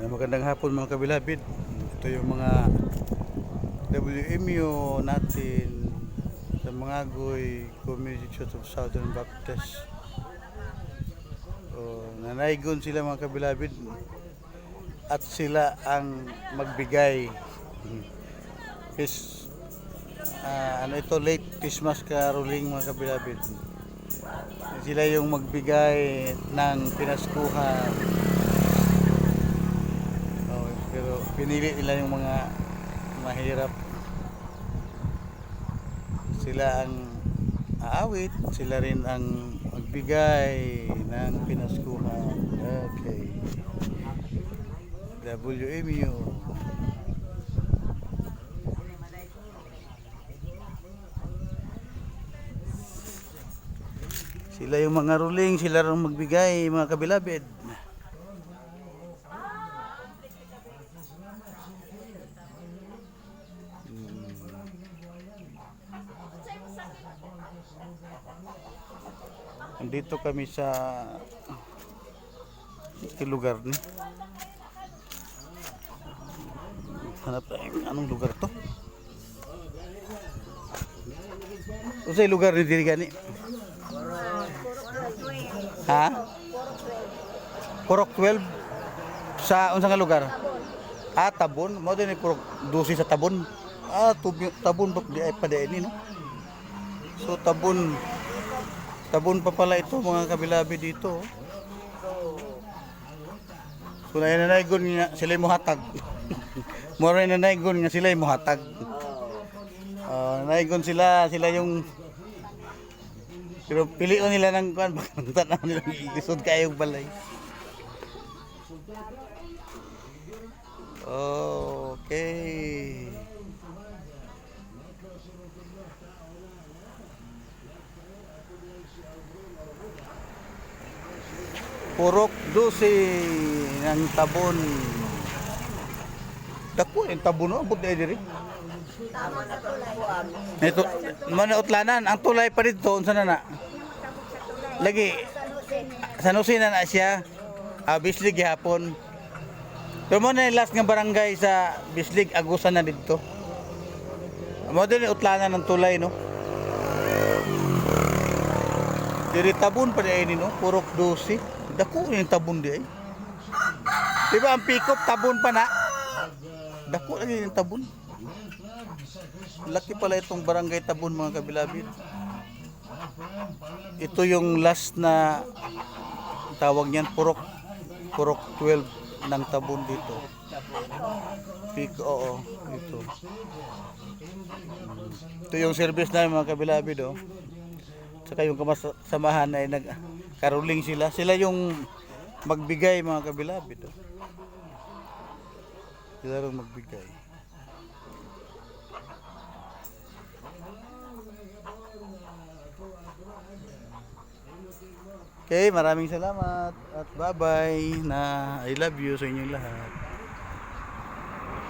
Uh, magandang hapon mga kabilabid. Ito yung mga WMU natin sa mga Agoy Community Church of Southern Baptist. So, nanaygon sila mga kabilabid at sila ang magbigay. Is ah, ano ito late Christmas caroling mga kabilabid. Sila yung magbigay ng pinaskuhan pero pinili nila yung mga mahirap. Sila ang aawit, sila rin ang magbigay ng pinaskuhan. Okay. WMU. Sila yung mga ruling, sila rin magbigay, mga kabilabid. Andito kami sa ito lugar ni. Hanap tayo, anong lugar to? O sa lugar ni diri gani? Ha? Purok 12 sa unsa nga lugar? Ah, Tabon. Mo din ni purok 12 sa Tabon. Ah, tubi, Tabon ba di ay pa ni no? So Tabon Tabon pa pala ito mga kabilabi dito. oh. So na nanaygon nga sila mo hatag. Mora na nanaygon nga sila mo hatag. Ah, nanaygon sila, sila yung pero pilion nila ng kuan baka tanaw nila isod kayo balay. Okay. Purok 12 ng tabon. Dako yung tabon no, abot diri. Ito, mana utlanan, ang tulay pa dito, unsa na na? Lagi, San Jose na siya, ah, Bislig gihapon. Pero mo na last nga barangay sa Bislig, Agusan na dito. Mo din utlanan ng tulay, no? Diri tabon pa di no? Purok 12. Dako yung tabon di ay. Di ang pikop tabon pa na? Dako lagi yung tabon. Laki pala itong barangay tabon mga kabilabid. Ito yung last na tawag niyan purok purok 12 ng tabon dito. Pik oo, ito. Ito yung service namin mga kabilabid oh. Saka yung kamasamahan ay nag karuling sila. Sila yung magbigay mga kabilabid oh. Sila rin magbigay. Okay, maraming salamat at bye-bye na I love you sa inyong lahat.